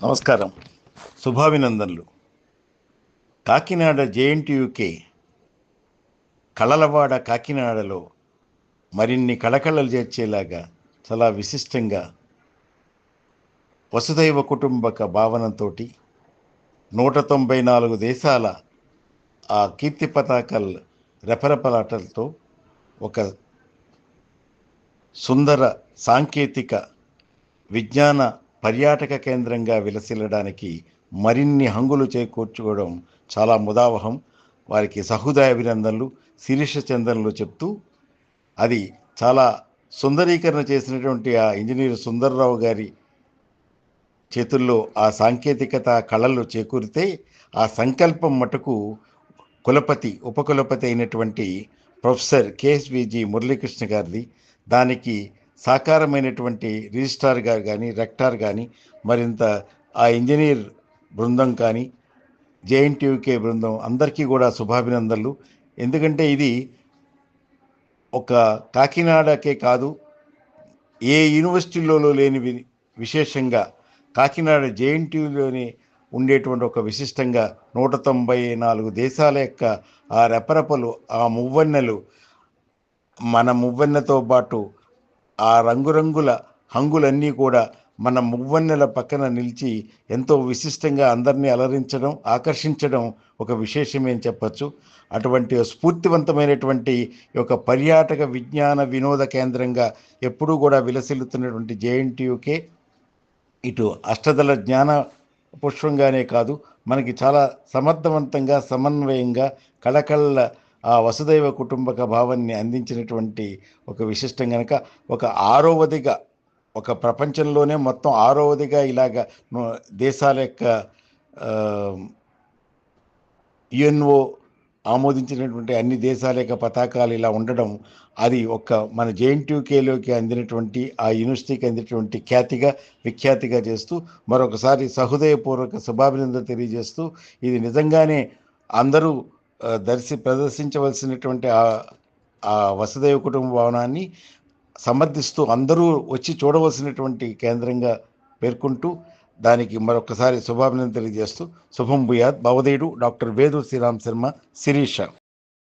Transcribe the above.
నమస్కారం. శుభాభినందనలు. కాకినాడ జేఎన్టీయుకే కళలవాడ కాకినాడలో మరిన్ని కళకళలు చేర్చేలాగా చాలా విశిష్టంగా వసుదైవ కుటుంబక భావనతో నూట తొంభై నాలుగు దేశాల ఆ కీర్తి పతాకల్ రెపరెపలాటలతో ఒక సుందర సాంకేతిక విజ్ఞాన పర్యాటక కేంద్రంగా విలసిల్లడానికి మరిన్ని హంగులు చేకూర్చుకోవడం చాలా ముదావహం. వారికి సహృదయ అభినందనలు శిరీష చందనలు చెప్తూ అది చాలా సుందరీకరణ చేసినటువంటి ఆ ఇంజనీర్ సుందర్రావు గారి చేతుల్లో ఆ సాంకేతికత కళలు చేకూరితే ఆ సంకల్పం మటుకు కులపతి ఉపకులపతి అయినటువంటి ప్రొఫెసర్ కేఎస్విజి మురళీకృష్ణ గారిది. దానికి సాకారమైనటువంటి రిజిస్ట్రార్ గారు కానీ రెక్టార్ కానీ మరింత ఆ ఇంజనీర్ బృందం కానీ జేఎన్టీయూకే బృందం అందరికీ కూడా శుభాభినందనలు. ఎందుకంటే ఇది ఒక కాకినాడకే కాదు ఏ యూనివర్సిటీలలో లేని విశేషంగా కాకినాడ జేఎన్టీయూలోని ఉండేటువంటి ఒక విశిష్టంగా నూట తొంభై నాలుగు దేశాల యొక్క ఆ రెపరెపలు ఆ మువ్వన్నెలు మన మువ్వన్నెతో పాటు ఆ రంగురంగుల హంగులన్నీ కూడా మన మువ్వన్నెల పక్కన నిలిచి ఎంతో విశిష్టంగా అందరినీ అలరించడం ఆకర్షించడం ఒక విశేషమేం చెప్పచ్చు. అటువంటి స్ఫూర్తివంతమైనటువంటి ఒక యొక్క పర్యాటక విజ్ఞాన వినోద కేంద్రంగా ఎప్పుడూ కూడా విలసిల్లుతున్నటువంటి జేఎన్టీయూకే ఇటు అష్టదళ జ్ఞాన పుష్పంగానే కాదు మనకి చాలా సమర్థవంతంగా సమన్వయంగా కళకళ ఆ వసుదైవ కుటుంబక భావాన్ని అందించినటువంటి ఒక విశిష్టం కనుక ఒక ఆరోవదిగా ఒక ప్రపంచంలోనే మొత్తం ఆరోవదిగా ఇలాగ దేశాల యొక్క యుఎన్ఓ ఆమోదించినటువంటి అన్ని దేశాల యొక్క పతాకాలు ఇలా ఉండడం అది ఒక మన జేఎన్టీయూకేలోకి అందినటువంటి ఆ యూనివర్సిటీకి అందినటువంటి ఖ్యాతిగా విఖ్యాతిగా చేస్తూ మరొకసారి సహృదయపూర్వక శుభాభినందన తెలియజేస్తూ ఇది నిజంగానే అందరూ దర్శి ప్రదర్శించవలసినటువంటి ఆ ఆ వసుదైవ కుటుంబ భవనాన్ని సమర్థిస్తూ అందరూ వచ్చి చూడవలసినటువంటి కేంద్రంగా పేర్కొంటూ దానికి మరొకసారి శుభాభినందన తెలియజేస్తూ శుభం భూయాత్. భవదేయుడు డాక్టర్ వేదు శ్రీరామ్ శర్మ శిరీష.